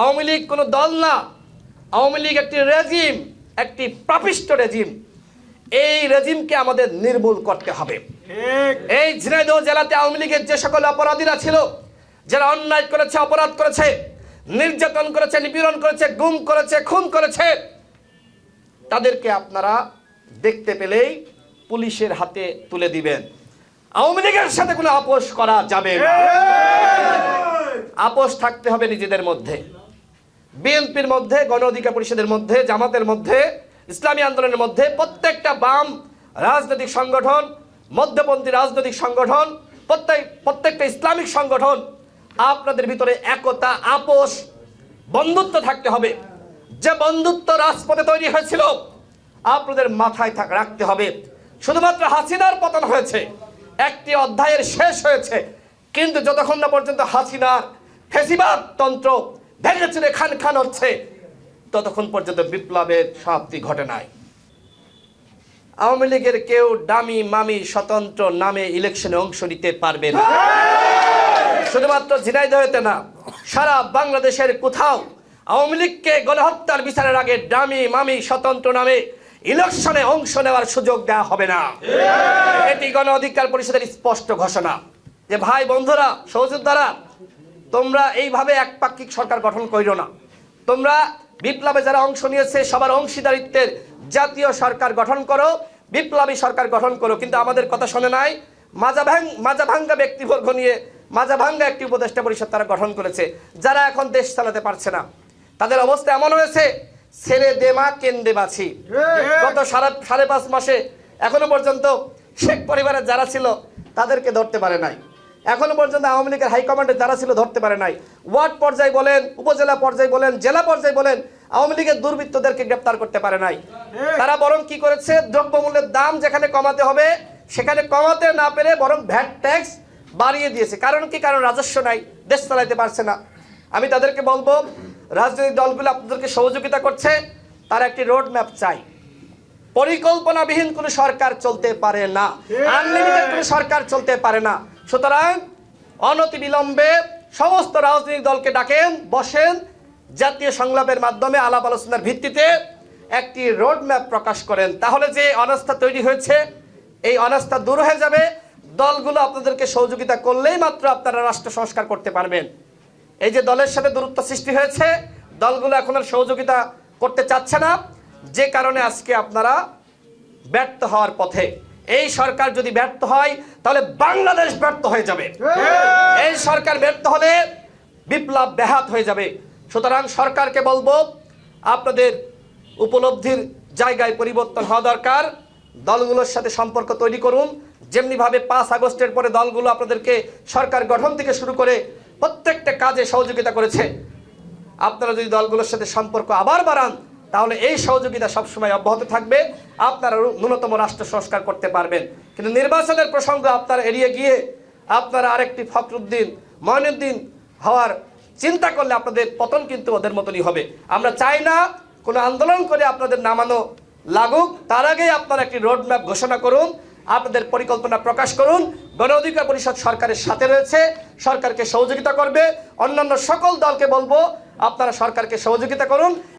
আওয়ামী লীগ কোনো দল না। আওয়ামী লীগ একটি রেজিম একটি পাপিষ্ট রেজিম। এই রেজিমকে আমাদের নির্মূল করতে হবে। এই ঝিনাইদহ জেলাতে আওয়ামী লীগের যে সকল অপরাধীরা ছিল যারা অন্যায় করেছে অপরাধ করেছে নির্যাতন করেছে নিপীড়ন করেছে গুম করেছে খুন করেছে তাদেরকে আপনারা দেখতে পেলেই পুলিশের হাতে তুলে দিবেন। আওয়ামী লীগের সাথে কোনো আপোষ করা যাবে না। আপোষ থাকতে হবে নিজেদের মধ্যে। বিএনপির মধ্যে, গণ অধিকার পরিষদের মধ্যে, জামাতের মধ্যে, ইসলামী আন্দোলনের মধ্যে প্রত্যেকটা বাম রাজনৈতিক সংগঠন, মধ্যপন্থী রাজনৈতিক সংগঠন, প্রত্যেক, প্রত্যেকটা ইসলামিক সংগঠন আপনাদের ভিতরে একতা, আপোষ, বন্ধুত্ব থাকতে হবে। যে বন্ধুত্ব রাজপথে তৈরি হয়েছিল, আপনাদের মাথায় থাক, রাখতে হবে। শুধুমাত্র হাসিনার পতন হয়েছে, একটি অধ্যায়ের শেষ হয়েছে। কিন্তু যতক্ষণ না পর্যন্ত হাসিনার ফেসিবাদ তন্ত্র ভেঙে খান খান হচ্ছে। ততক্ষণ পর্যন্ত বিপ্লবের সমাপ্তি ঘটে নাই। আওয়ামী লীগের কেউ ডামি মামি স্বতন্ত্র নামে ইলেকশনে অংশ নিতে পারবে না। শুধুমাত্র ঝিনাইদহতে না, সারা বাংলাদেশের কোথাও আওয়ামী লীগকে গণহত্যার বিচারের আগে ডামি মামি স্বতন্ত্র নামে ইলেকশনে অংশ নেওয়ার সুযোগ দেওয়া হবে না। এটি গণ অধিকার পরিষদের স্পষ্ট ঘোষণা। যে ভাই বন্ধুরা, সহযোদ্ধারা তোমরা এইভাবে একপাক্ষিক সরকার গঠন করিল না। তোমরা বিপ্লবে যারা অংশ নিয়েছে সবার অংশীদারিত্বের জাতীয় সরকার গঠন করো বিপ্লবী সরকার গঠন করো। কিন্তু আমাদের কথা শোনে নাই মাজা ভাং মাজা ভাঙ্গা ব্যক্তিবর্গ নিয়ে মাজা ভাঙ্গা একটি উপদেষ্টা পরিষদ তারা গঠন করেছে যারা এখন দেশ চালাতে পারছে না। তাদের অবস্থা এমন হয়েছে ছেড়ে দেমা কেন্দে বাছি। গত সারা সাড়ে পাঁচ মাসে এখনও পর্যন্ত শেখ পরিবারের যারা ছিল তাদেরকে ধরতে পারে নাই। এখনও পর্যন্ত আওয়ামী লীগের হাইকমান্ডে যারা ছিল ধরতে পারে নাই। ওয়ার্ড পর্যায়ে বলেন উপজেলা পর্যায়ে বলেন জেলা পর্যায়ে বলেন আওয়ামী লীগের দুর্বৃত্তদেরকে গ্রেপ্তার করতে পারে নাই। তারা বরং কি করেছে? দ্রব্যমূল্যের দাম যেখানে কমাতে হবে সেখানে কমাতে না পেরে বরং ভ্যাট ট্যাক্স বাড়িয়ে দিয়েছে। কারণ কি? কারণ রাজস্ব নাই দেশ চালাইতে পারছে না। আমি তাদেরকে বলব রাজনৈতিক দলগুলো আপনাদেরকে সহযোগিতা করছে তার একটি রোড ম্যাপ চাই পরিকল্পনাবিহীন কোনো সরকার চলতে পারে না। আনলিমিটেড কোনো সরকার চলতে পারে না। সুতরাং অনতি বিলম্বে সমস্ত রাজনৈতিক দলকে ডাকেন, বসেন। জাতীয় সংলাপের মাধ্যমে আলাপ আলোচনার ভিত্তিতে একটি রোড ম্যাপ প্রকাশ করেন। তাহলে যে অনাস্থা তৈরি হয়েছে, এই অনাস্থা দূর হয়ে যাবে। দলগুলো আপনাদেরকে সহযোগিতা করলেই মাত্র আপনারা রাষ্ট্র সংস্কার করতে পারবেন। এই যে দলের সাথে দূরত্ব সৃষ্টি হয়েছে, দলগুলো এখন আর সহযোগিতা করতে চাচ্ছে না। যে কারণে আজকে আপনারা ব্যর্থ হওয়ার পথে। এই সরকার যদি ব্যর্থ হয় তাহলে বাংলাদেশ ব্যর্থ হয়ে যাবে। এই সরকার ব্যর্থ হলে বিপ্লব ব্যাহাত হয়ে যাবে। সুতরাং সরকারকে বলব আপনাদের উপলব্ধির জায়গায় পরিবর্তন হওয়া দরকার। দলগুলোর সাথে সম্পর্ক তৈরি করুন। যেমনিভাবে পাঁচ আগস্টের পরে দলগুলো আপনাদেরকে সরকার গঠন থেকে শুরু করে প্রত্যেকটা কাজে সহযোগিতা করেছে। আপনারা যদি দলগুলোর সাথে সম্পর্ক আবার বাড়ান তাহলে এই সহযোগিতা সবসময় অব্যাহত থাকবে। আপনারা ন্যূনতম রাষ্ট্র সংস্কার করতে পারবেন। কিন্তু নির্বাচনের প্রসঙ্গ আপনারা এড়িয়ে গিয়ে আপনারা আরেকটি ফখরুদ্দিন ময়নুদ্দিন হওয়ার চিন্তা করলে আপনাদের পতন কিন্তু ওদের মতনই হবে। আমরা চাই না কোনো আন্দোলন করে আপনাদের নামানো লাগুক। তার আগেই আপনারা একটি রোড ম্যাপ ঘোষণা করুন, আপনাদের পরিকল্পনা প্রকাশ করুন। গণ অধিকার পরিষদ সরকারের সাথে রয়েছে, সরকারকে সহযোগিতা করবে। অন্যান্য সকল দলকে বলব, আপনারা সরকারকে সহযোগিতা করুন।